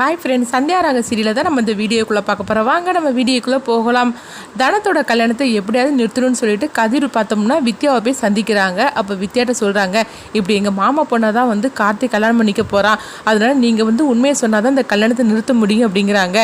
Hi friends Sandhya ராக சீரியலில் தான் நம்ம இந்த வீடியோக்குள்ளே பார்க்க போகிறோம் வாங்க நம்ம வீடியோக்குள்ளே போகலாம். தனத்தோட கல்யாணத்தை எப்படியாவது நிறுத்தணும்னு சொல்லிட்டு கதிர் பார்த்தோம்னா வித்யாவை போய் சந்திக்கிறாங்க. அப்போ வித்யாட்ட சொல்கிறாங்க இப்படி எங்கள் மாமா பொண்ணை தான் வந்து கார்த்திக் கல்யாணம் பண்ணிக்க போகிறான் அதனால் நீங்கள் வந்து உண்மையை சொன்னால் தான் இந்த கல்யாணத்தை நிறுத்த முடியும் அப்படிங்கிறாங்க.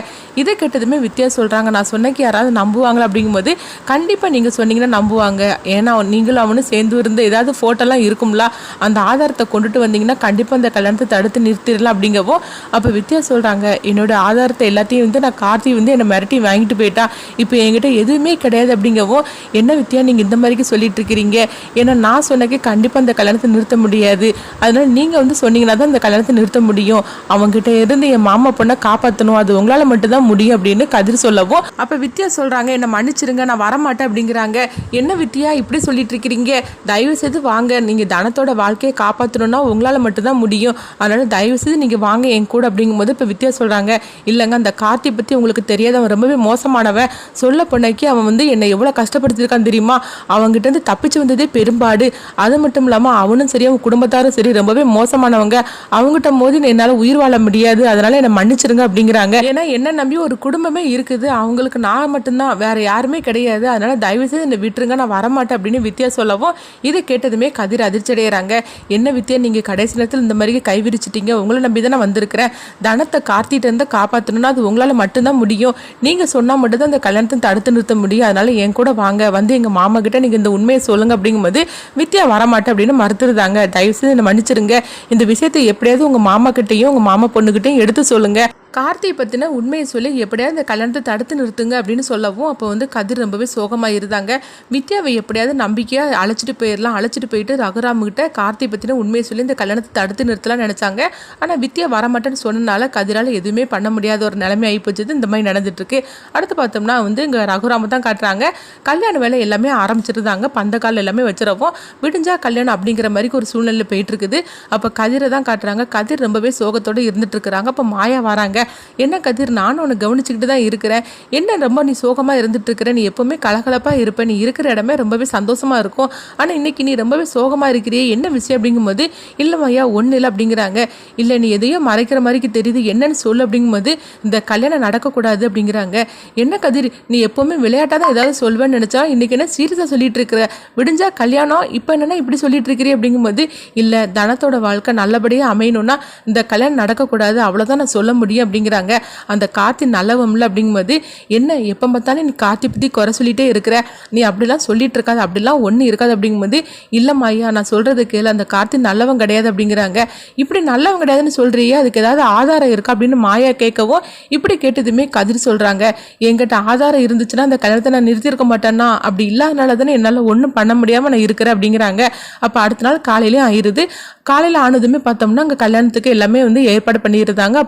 இதை கேட்டதுமே வித்யா சொல்கிறாங்க நான் சொன்னக்கு யாராவது நம்புவாங்களா? அப்படிங்கும்போது கண்டிப்பாக நீங்கள் சொன்னீங்கன்னா நம்புவாங்க. ஏன்னா நீங்களும் அவனும் சேர்ந்து இருந்த ஏதாவது ஃபோட்டோலாம் இருக்கும்ல அந்த ஆதாரத்தை கொண்டுட்டு வந்தீங்கன்னா கண்டிப்பாக அந்த கல்யாணத்தை தடுத்து நிறுத்திடலாம் அப்படிங்கவோ அப்போ வித்யா சொல்கிறாங்க என்னோட ஆதாரத்தை எல்லாத்தையும் வந்து நான் கார்த்தி வந்து என்னை மிரட்டி வாங்கிட்டு போயிட்டா. இப்போ என்கிட்ட எதுவுமே கிடையாது அப்படிங்கவோ என்ன வித்தியா நீங்கள் இந்த மாதிரிக்கு சொல்லிட்டு இருக்கிறீங்க ஏன்னா நான் சொன்னக்கே கண்டிப்பாக அந்த கல்யாணத்தை நிறுத்த முடியாது. அதனால் நீங்கள் வந்து சொன்னீங்கன்னா தான் இந்த கல்யாணத்தை நிறுத்த முடியும். அவங்ககிட்ட இருந்து என் மாமா பொண்ணை காப்பாற்றணும் அது உங்களால் மட்டும்தான் முடியும் அப்படின்னு கதிர் சொல்லவும் அப்போ வித்யா சொல்கிறாங்க என்னை மன்னிச்சிருங்க நான் வரமாட்டேன் அப்படிங்கிறாங்க. என்ன வித்தியா இப்படி சொல்லிட்டு இருக்கிறீங்க தயவு செய்து வாங்க. நீங்கள் தனத்தோட வாழ்க்கையை காப்பாற்றணும்னா உங்களால் மட்டும்தான் முடியும். அதனால் தயவு செய்து நீங்கள் வாங்க என் கூட அப்படிங்கும்போது இப்போ வித்யா சொல்கிறாங்க இல்லைங்க அந்த கார்த்தி பற்றி உங்களுக்கு தெரியாத. அவன் ரொம்பவே மோசமானவன். சொல்ல பொண்ணைக்கு அவன் வந்து என்னை எவ்வளோ கஷ்டப்படுத்திருக்கான் தெரியுமா? அவங்ககிட்ட தப்பிச்சு வந்ததே பெரும்பாடு. அது மட்டும் இல்லாமல் அவனும் சரி அவன் குடும்பத்தாரும் சரி ரொம்பவே மோசமானவங்க. அவங்ககிட்ட மோதி என்னால் உயிர் வாழ முடியாது. அதனால என்னை மன்னிச்சிருங்க அப்படிங்கிறாங்க. ஏன்னா என்ன நம்பி ஒரு குடும்பமே இருக்குது. அவங்களுக்கு நான் மட்டும்தான் வேற யாருமே கிடையாது. அதனால தயவு செய்து என்னை விட்டுருங்க நான் வரமாட்டேன் அப்படின்னு வித்யா சொல்லவும் இதை கேட்டதுமே கதிர் அதிர்ச்சி அடைகிறாங்க என்ன வித்யா நீங்கள் கடைசி நேரத்தில் இந்த மாதிரி கைவிரிச்சிட்டீங்க உங்களை நம்பி தான் நான் வந்திருக்கிறேன். தனத்தை கார்த்திட்ட இருந்து காப்பாற்றணும்னா அது உங்களால் மட்டும்தான் முடியும். நீங்கள் சொன்னால் மட்டும்தான் அந்த கல்யாணத்தை தடுத்து நிறுத்த முடியும். அதனால என் கூட வாங்க. வந்து எங்கள் மாமா கிட்ட நீங்கள் இந்த உண்மையை சொல்லுங்க அப்படிங்கும்போது வித்யா வரமாட்டேன் அப்படின்னு மறுத்துருதாங்க தயவுசெய்து என்னை மன்னிச்சிருங்க. இந்த விஷயத்தை எப்படியாவது உங்கள் மாமா கிட்டேயும் உங்கள் மாமா பொண்ணுக்கிட்டையும் எடுத்து சொல்லுங்கள் கார்த்தியை பற்றின உண்மையை சொல்லி எப்படியாவது இந்த கல்யாணத்தை தடுத்து நிறுத்துங்க அப்படின்னு சொல்லவும் அப்போ வந்து கதிர் ரொம்பவே சோகமாக இருந்தாங்க. வித்யாவை எப்படியாவது நம்பிக்கையாக அழைச்சிட்டு போயிடலாம் அழைச்சிட்டு போயிட்டு ரகுராமுகிட்ட கார்த்தி பற்றின உண்மையை சொல்லி இந்த கல்யாணத்தை தடுத்து நிறுத்தலாம் நினச்சாங்க. ஆனால் வித்யா வரமாட்டேன்னு சொன்னனால கதிரால் எதுவுமே பண்ண முடியாத ஒரு நிலைமை ஆகி போச்சது. இந்த மாதிரி நடந்துட்டுருக்கு. அடுத்து பார்த்தோம்னா வந்து இங்கே ரகுராம தான் காட்டுறாங்க. கல்யாண வேலை எல்லாமே ஆரம்பிச்சிருந்தாங்க. பந்தக்கால் எல்லாமே வச்சிடவும். விடிஞ்சா கல்யாணம் அப்படிங்கிற மாதிரி ஒரு சூழ்நிலை போயிட்டு இருக்குது. அப்போ கதிரை தான் காட்டுறாங்க. கதிர் ரொம்பவே சோகத்தோடு இருந்துட்டு இருக்கிறாங்க. அப்போ மாயா வராங்க. என்ன கதிர் நானும் உன்னை கவனிச்சுக்கிட்டு தான் இருக்கிறேன். என்ன ரொம்ப நீ சோகமாக இருந்துட்டு இருக்கிற நீ எப்பவுமே கலகலப்பாக இருப்ப. நீ இருக்கிற இடமே ரொம்பவே சந்தோஷமாக இருக்கும். ஆனால் இன்னைக்கு நீ ரொம்பவே சோகமாக இருக்கிறியே. என்ன விஷயம் அப்படிங்கும்போது இல்லைம்மையா ஒன்றும் இல்லை அப்படிங்கிறாங்க. இல்லை நீ எதையோ மறைக்கிற மாதிரிக்கு தெரியுது. என்னன்னு சொல்லு அப்படிங்கும்போது இந்த கல்யாணம் நடக்கக்கூடாது அப்படிங்கிறாங்க. என்ன கதிர் நீ எப்பவுமே விளையாட்டாக தான் ஏதாவது சொல்வேன்னு நினச்சா இன்றைக்கி என்ன சீரியஸாக சொல்லிட்டு இருக்கிற விடிஞ்சா கல்யாணம் இப்போ என்னென்னா இப்படி சொல்லிட்டு இருக்கிறீ அப்படிங்கும்போது இல்லை தனத்தோட வாழ்க்கை நல்லபடியாக அமையணும்னா இந்த கல்யாணம் நடக்கக்கூடாது. அவ்வளோதான் நான் சொல்ல முடியும் அப்படிங்கிறாங்க. அந்த கார்த்தி நல்லவம்ல அப்படிங்கும்போது என்ன எப்போ பார்த்தாலும் நீ கார்த்தி பற்றி குறை சொல்லிட்டே இருக்கிற? நீ அப்படிலாம் சொல்லிட்டு இருக்காது. அப்படிலாம் ஒன்றும் இருக்காது. அப்படிங்கும்போது இல்லைம்மா ஐயா நான் சொல்கிறது கேளு. அந்த கார்த்தி நல்லவன் கிடையாது. அப்படிங்கிறாங்க. இப்படி நல்லவன் கிடையாதுன்னு சொல்கிறியே அதுக்கு ஏதாவது ஆதாரம் இருக்கா? அப்படின்னு மாயா கேட்கவும் இப்படி கேட்டதுமே கதிர் சொல்கிறாங்க என்கிட்ட ஆதாரம் இருந்துச்சுன்னா அந்த கல்யாணத்தை நான் நிறுத்தியிருக்க மாட்டேன்னா? அப்படி இல்லாதனால தானே என்னால் ஒன்றும் பண்ண முடியாமல் நான் இருக்கிறேன். அப்படிங்கிறாங்க. அப்போ அடுத்த நாள் காலையிலே ஆயிடுது. காலையில் ஆனதுமே பார்த்தோம்னா அங்கே கல்யாணத்துக்கு எல்லாமே வந்து ஏற்பாடு பண்ணியிருந்தாங்க.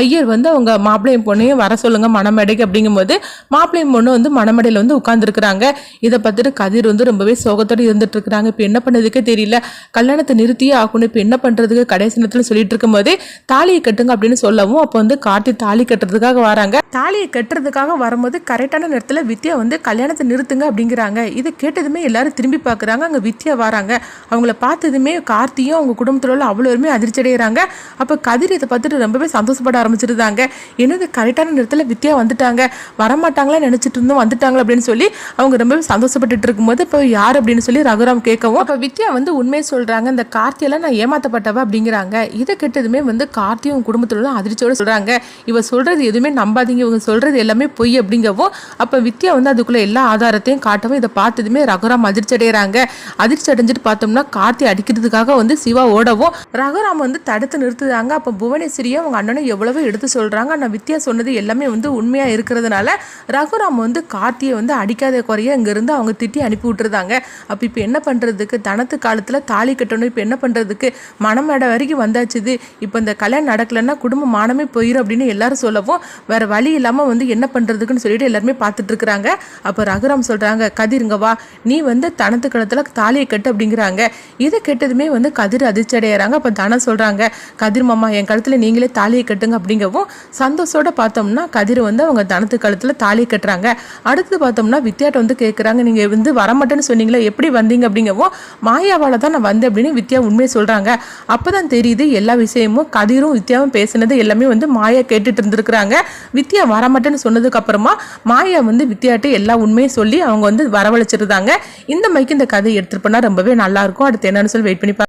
ஐயா ஐயர் வந்து அவங்க மாப்பிள்ளையும் பொண்ணையும் வர சொல்லுங்க மணமேடைக்கு அப்படிங்கும்போது மாப்பிள்ளையும் பொண்ணு வந்து மணமேடையில் வந்து உட்காந்துருக்குறாங்க இதை பார்த்துட்டு கதிர் வந்து ரொம்பவே சோகத்தோடு இருந்துட்டு இருக்கிறாங்க இப்போ என்ன பண்ணதுக்கே தெரியல. கல்யாணத்தை நிறுத்தியே ஆகணும். இப்போ என்ன பண்ணுறதுக்கு கடைசி நேரத்தில் சொல்லிட்டு இருக்கும்போதே தாலியை கட்டுங்க அப்படின்னு சொல்லவும் அப்போ வந்து கார்த்தி தாலி கட்டுறதுக்காக வராங்க. தாலியை கட்டுறதுக்காக வரும்போது கரெக்டான நேரத்தில் வித்யா வந்து கல்யாணத்தை நிறுத்துங்க அப்படிங்கிறாங்க. இதை கேட்டதுமே எல்லாரும் திரும்பி பார்க்குறாங்க. அங்கே வித்யா வராங்க. அவங்கள பார்த்ததுமே கார்த்தியும் அவங்க குடும்பத்தில் உள்ள அவ்வளோருமே அதிர்ச்சி அடைகிறாங்க அப்போ கதிர் இதை பார்த்துட்டு ரொம்பவே சந்தோஷப்பட ஆரம்பிச்சிருந்தாங்க என்னது கரெக்டான நேரத்தில் வித்யா வந்துட்டாங்க. வரமாட்டாங்களா நினச்சிட்டு இருந்தோம் வந்துட்டாங்களா அப்படின்னு சொல்லி அவங்க ரொம்ப சந்தோஷப்பட்டுட்டு இருக்கும்போது இப்போ யார்? அப்படின்னு சொல்லி ரகுராம் கேட்கவும் அப்போ வித்யா வந்து உண்மையை சொல்கிறாங்க இந்த கார்த்தியெல்லாம் நான் ஏமாத்தப்பட்டவ? அப்படிங்கிறாங்க. இதை கெட்டதுமே வந்து கார்த்தியும் குடும்பத்தில் உள்ள அதிர்ச்சியோட சொல்கிறாங்க இவ சொல்கிறது எதுவுமே நம்பாதீங்க. இவங்க சொல்கிறது எல்லாமே பொய் அப்படிங்கவும் அப்போ வித்யா வந்து அதுக்குள்ளே எல்லா ஆதாரத்தையும் காட்டவும் இதை பார்த்ததுமே ரகுராம் அதிர்ச்சி அடைகிறாங்க அதிர்ச்சி அடைஞ்சிட்டு பார்த்தோம்னா கார்த்தி அடிக்கிறதுக்காக வந்து சிவா ஓடவும் ரகுராம் வந்து தடுத்து நிறுத்துதாங்க அப்போ புவனேஸ்வரியும் அவங்க அண்ணனும் எவ்வளவோ எடுத்து சொல்கிறாங்க ஆனால் வித்யா சொன்னது எல்லாமே வந்து உண்மையாக இருக்கிறதுனால ரகுராம் வந்து கார்த்தியை வந்து அடிக்காத குறைய இங்கேருந்து அவங்க திட்டி அனுப்பி விட்டுருந்தாங்க. அப்போ இப்போ என்ன பண்ணுறதுக்கு தனத்து காலத்தில் தாலி கட்டணும். இப்போ என்ன பண்ணுறதுக்கு மனமேடை வரைக்கும் வந்தாச்சுது இப்போ இந்த கல்யாணம் நடக்கலைன்னா குடும்ப மானமே போயிடும் அப்படின்னு எல்லாரும் சொல்லவும் வேறு வழி இல்லாமல் வந்து என்ன பண்ணுறதுக்குன்னு சொல்லிட்டு எல்லாருமே பார்த்துட்டு இருக்கிறாங்க. அப்போ ரகுராம் சொல்கிறாங்க கதிருங்க வா. நீ வந்து தனத்து காலத்தில் தாலியை கட்டு அப்படிங்கிறாங்க. இதை கெட்டதுமே வந்து கதிர் அதிர்ச்சி அடையிறாங்க அப்போ தனம் சொல்கிறாங்க கதிர் மாமா என் கழுத்தில் நீங்களே தாலியை கட்டுங்க அப்படிங்க அப்படிங்கவும் சந்தோஷோட பார்த்தோம்னா கதிர் வந்து அவங்க தனத்து கழுத்தில் தாலி கட்டுறாங்க. அடுத்து பார்த்தோம்னா வித்யாட்ட வந்து கேட்குறாங்க நீங்கள் வந்து வரமாட்டேன்னு சொன்னீங்களே எப்படி வந்தீங்க அப்படிங்கவும் மாயாவால் தான் நான் வந்தேன் அப்படின்னு வித்யா உண்மையை சொல்கிறாங்க அப்போ தான் தெரியுது எல்லா விஷயமும் கதிரும் வித்யாவும் பேசினது எல்லாமே வந்து மாயா கேட்டுட்டு இருந்திருக்கிறாங்க. வித்யா வரமாட்டேன்னு சொன்னதுக்கப்புறமா மாயா வந்து வித்யாட்ட எல்லா உண்மையும் சொல்லி அவங்க வந்து வரவழைச்சிருந்தாங்க. இந்த மைக்கு இந்த கதை எடுத்துகிட்டு போனால் ரொம்பவே நல்லா இருக்கும். அடுத்து என்னன்னு சொல்லி வெயிட் பண்ணி